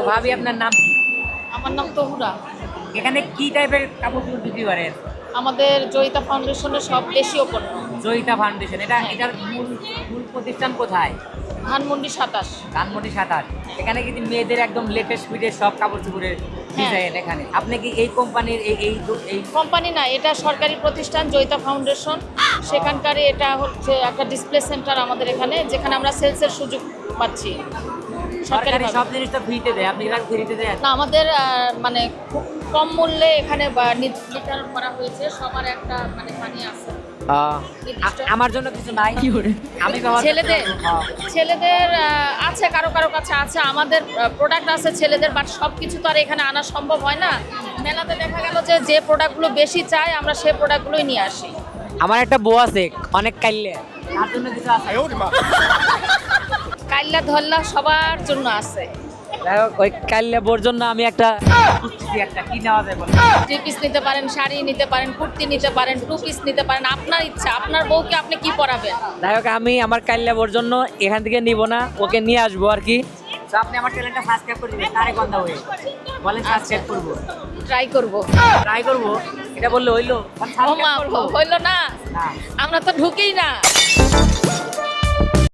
তো ভাবি আপনার নাম কি? আমার নাম তহুরা। এখানে কি টাইপের কাপড় বিক্রি করেন আমাদের জয়িতা ফাউন্ডেশনের সব দেশীয় পণ্য জয়িতা ফাউন্ডেশন এটা এটার মূল মূল প্রতিষ্ঠান কোথায়? ধানমন্ডি সাতাশ। ধানমন্ডি সাঁতার এখানে কিন্তু মেয়েদের একদম লেটেস্ট ফিটের সব কাপড় চোপড়ের ডিজাইন এখানে। আপনি কি এই কোম্পানির এই এই এই কোম্পানি না এটা সরকারি প্রতিষ্ঠান জয়িতা ফাউন্ডেশন সেখানকার এটা হচ্ছে একটা ডিসপ্লে সেন্টার আমাদের এখানে যেখানে আমরা সেলসের সুযোগ পাচ্ছি। সরকারি সব জিনিস তো ফ্রিতে দেয় আপনি এখানে ফ্রিতে দেন? না আমাদের মানে খুব কম মূল্যে এখানে নির্ধারণ করা হয়েছে সবার একটা মানে পানি আছে। আমার জন্য কিছু নাই। আমি ব্যবহার করতে ছেলেদের হ্যাঁ। ছেলেদের আছে কারও কারও কাছে আছে আমাদের প্রোডাক্ট আছে ছেলেদের বাট সব কিছু তো আর এখানে আনা সম্ভব হয় না। মেলাতে দেখা গেল যে যে প্রোডাক্টগুলো বেশি চাই আমরা সেই প্রোডাক্টগুলোই নিয়ে আসি। আমার একটা বউ আছে অনেক কাইলে। তার জন্য কিছু আছে। কাইল্লা ধল্লা সবার জন্য আছে। যাই হোক, ওই কাইলে বোর জন্য আমি একটা একটা কি নেওয়া যায় থ্রি পিস নিতে পারেন শাড়ি নিতে পারেন কুর্তি নিতে পারেন টু পিস নিতে পারেন আপনার ইচ্ছা আপনার বউকে আপনি কি পরাবেন? যাই হোক আমি আমার কাইল্লা বোর জন্য এখান থেকে নিব না ওকে নিয়ে আসব আর কি। তো আপনি আমার চ্যানেলটা সাবস্ক্রাইব করে দিবেন তারে গন্ধা হয়ে বলেন সাবস্ক্রাইব করব। ট্রাই করব। ট্রাই করব? এটা বললে হইল? হইল না। আমরা তো ঢুকেই না।